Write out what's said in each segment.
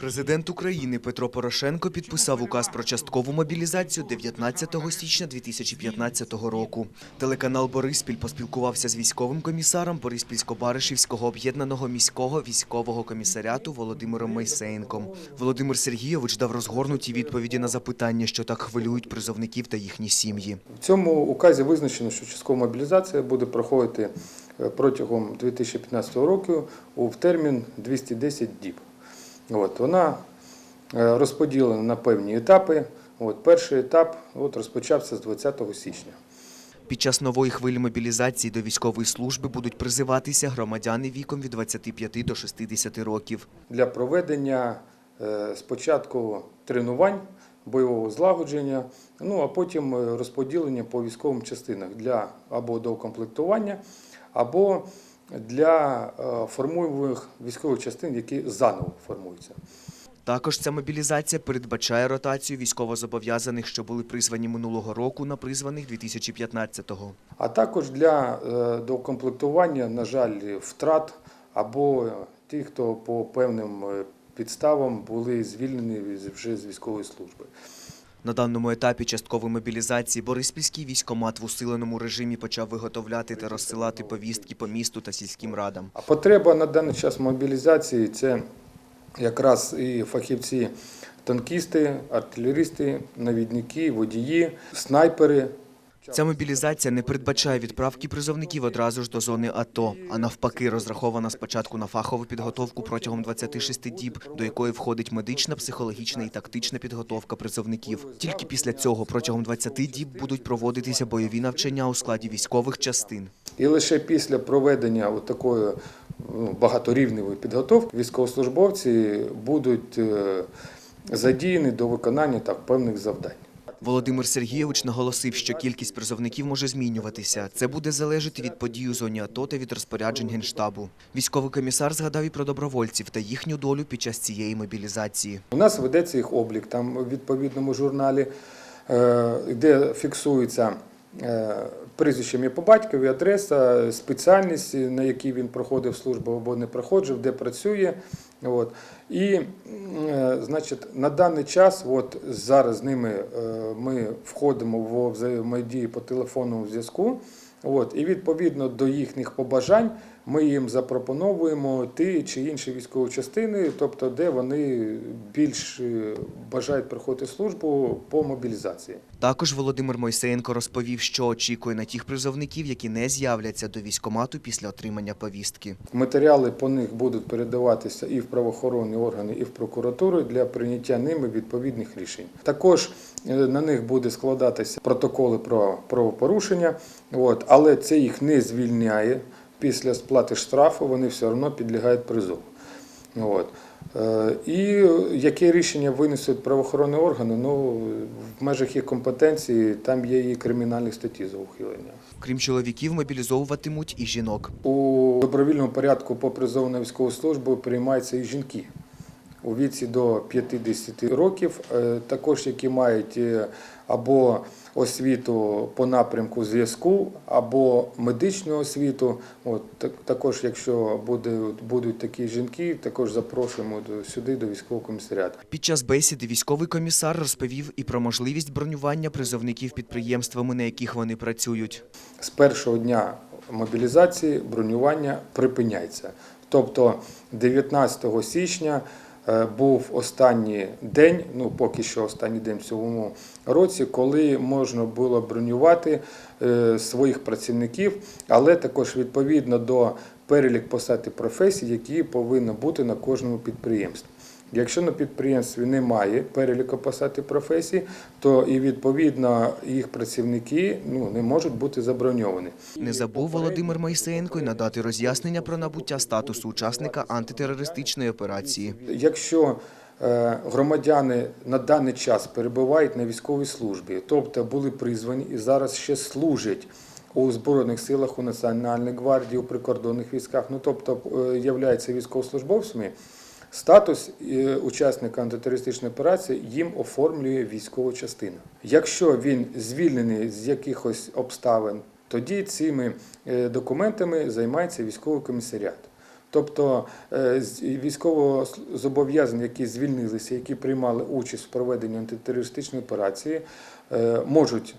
Президент України Петро Порошенко підписав указ про часткову мобілізацію 19 січня 2015 року. Телеканал Бориспіль поспілкувався з військовим комісаром Бориспільсько-Баришівського об'єднаного міського військового комісаріату Володимиром Мойсеєнком. Володимир Сергійович дав розгорнуті відповіді на запитання, що так хвилюють призовників та їхні сім'ї. В цьому указі визначено, що часткова мобілізація буде проходити е, протягом 2015 року в термін 210 діб. От, вона е, розподілена на певні етапи. От, перший етап от, розпочався з 20 січня. Під час нової хвилі мобілізації до військової служби будуть призиватися громадяни віком від 25 до 60 років. Для проведення е, спочатку тренувань, бойового злагодження, ну а потім е, розподілення по військовим частинах для або доукомплектування, або для е, формуємих військових частин, які заново формуються. Також ця мобілізація передбачає ротацію військовозобов'язаних, що були призвані минулого року на призваних 2015-го. А також для е, доукомплектування, на жаль, втрат або ті, хто по певним е, підставам були звільнені вже з військової служби. На даному етапі часткової мобілізації Бориспільський військомат в усиленому режимі почав виготовляти та розсилати повістки по місту та сільським радам. А потреба на даний час мобілізації це якраз і фахівці, танкісти, артилерісти, навідники, водії, снайпери. Ця мобілізація не передбачає відправки призовників одразу ж до зони АТО, а навпаки розрахована спочатку на фахову підготовку протягом 26 діб, до якої входить медична, психологічна і тактична підготовка призовників. Тільки після цього протягом 20 діб будуть проводитися бойові навчання у складі військових частин. І лише після проведення такої ну, багаторівневої підготовки військовослужбовці будуть е, задіяні до виконання так, певних завдань. Володимир Сергійович наголосив, що кількість призовників може змінюватися. Це буде залежати від подій у зоні АТО та від розпоряджень Генштабу. Військовий комісар згадав і про добровольців та їхню долю під час цієї мобілізації. У нас ведеться їх облік там у відповідному журналі, е, де фіксується е, прізвище по батькові, адреса, спеціальність, на якій він проходив службу або не проходив, де працює. От. І, е, значить, на даний час, от зараз з ними е, ми входимо в взаємодію по телефонному зв'язку. От, і відповідно до їхніх побажань ми їм запропоновуємо ті чи інші військові частини, тобто де вони більш е, бажають проходити службу по мобілізації. Також Володимир Мойсеєнко розповів, що очікує на тих призовників, які не з'являться до військомату після отримання повістки. Матеріали по них будуть передаватися і в правоохоронні органи, і в прокуратуру для прийняття ними відповідних рішень. Також е, на них буде складатися протоколи про правопорушення, от, але це їх не звільняє. Після сплати штрафу вони все одно підлягають призову. От. Е, І яке рішення винесуть правоохоронні органи, ну, в межах їх компетенції там є і кримінальні статті за ухилення. Крім чоловіків, мобілізовуватимуть і жінок. У добровільному порядку по призову на військову службу приймаються і жінки у віці до 50 років, е, також які мають е, або освіту по напрямку зв'язку, або медичну освіту. От, також, якщо буде, будуть такі жінки, також запрошуємо сюди до військового комісаріату. Під час бесіди військовий комісар розповів і про можливість бронювання призовників підприємствами, на яких вони працюють. з першого дня мобілізації бронювання припиняється. Тобто 19 січня був останній день, ну поки що останній день в цьому році, коли можна було бронювати е, своїх працівників, але також відповідно до перелік посад і професій, які повинні бути на кожному підприємстві. Якщо на підприємстві немає переліку посад і професій, то і відповідно їх працівники ну, не можуть бути заброньовані. Не забув Володимир Мойсеєнко й надати роз'яснення про набуття статусу учасника антитерористичної операції. Якщо е, громадяни на даний час перебувають на військовій службі, тобто були призвані і зараз ще служать у Збройних силах, у Національній гвардії, у прикордонних військах, ну тобто е, являються військовослужбовцями, статус е, учасника антитерористичної операції їм оформлює військова частина. Якщо він звільнений з якихось обставин, тоді цими е, документами займається військовий комісаріат. Тобто е, з- військовозобов'язані, які звільнилися, які приймали участь в проведенні антитерористичної операції, можуть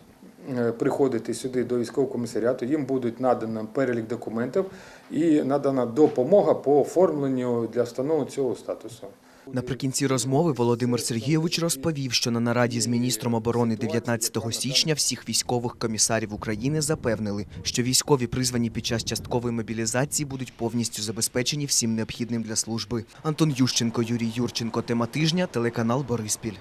приходити сюди до військового комісаріату, їм будуть наданий перелік документів і надана допомога по оформленню для встановлення цього статусу. Наприкінці розмови Володимир Сергійович розповів, що на нараді з міністром оборони 19 січня всіх військових комісарів України запевнили, що військові, призвані під час часткової мобілізації, будуть повністю забезпечені всім необхідним для служби. Антон Ющенко, Юрій Юрченко. Тема тижня. Телеканал Бориспіль.